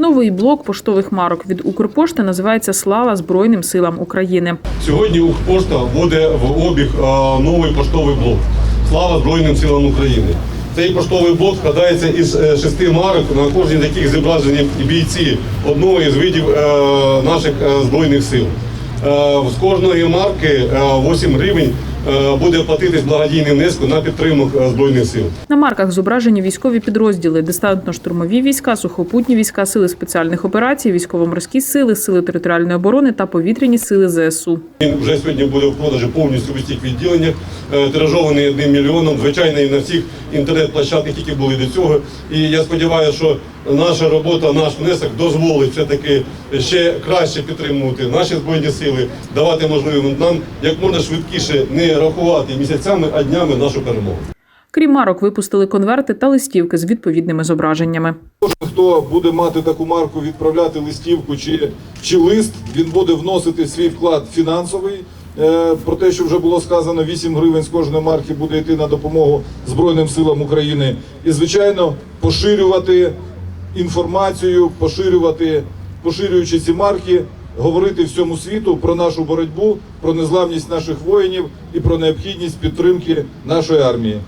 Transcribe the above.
Новий блок поштових марок від Укрпошти називається Слава Збройним силам України. Сьогодні Укрпошта вводить в обіг новий поштовий блок. Слава Збройним силам України. Цей поштовий блок складається із е, шести марок, на кожній з яких зображені бійці одного із видів е, наших е, збройних сил. З кожної марки е, 8 гривень буде платитись благодійний внесок на підтримку е, збройних сил. На марках зображені військові підрозділи, десантно-штурмові війська, сухопутні війська, сили спеціальних операцій, військово-морські сили, сили територіальної оборони та повітряні сили ЗСУ. Він вже сьогодні буде в продажі повністю в усіх відділеннях, е, тиражований одним мільйоном. Звичайно, і на всіх інтернет-площадках, які були до цього. І я сподіваюся, що наша робота, наш внесок дозволить все-таки ще краще підтримувати наші збройні сили, давати можливість нам як можна швидкіше не рахувати місяцями, а днями нашу перемогу. Крім марок, випустили конверти та листівки з відповідними зображеннями. Хто буде мати таку марку, відправляти листівку чи, чи лист, він буде вносити свій вклад фінансовий. Е, Про те, що вже було сказано, 8 гривень з кожної марки буде йти на допомогу Збройним силам України. І, звичайно, поширювати інформацію, поширювати, поширюючи ці марки, говорити всьому світу про нашу боротьбу, про незламність наших воїнів і про необхідність підтримки нашої армії.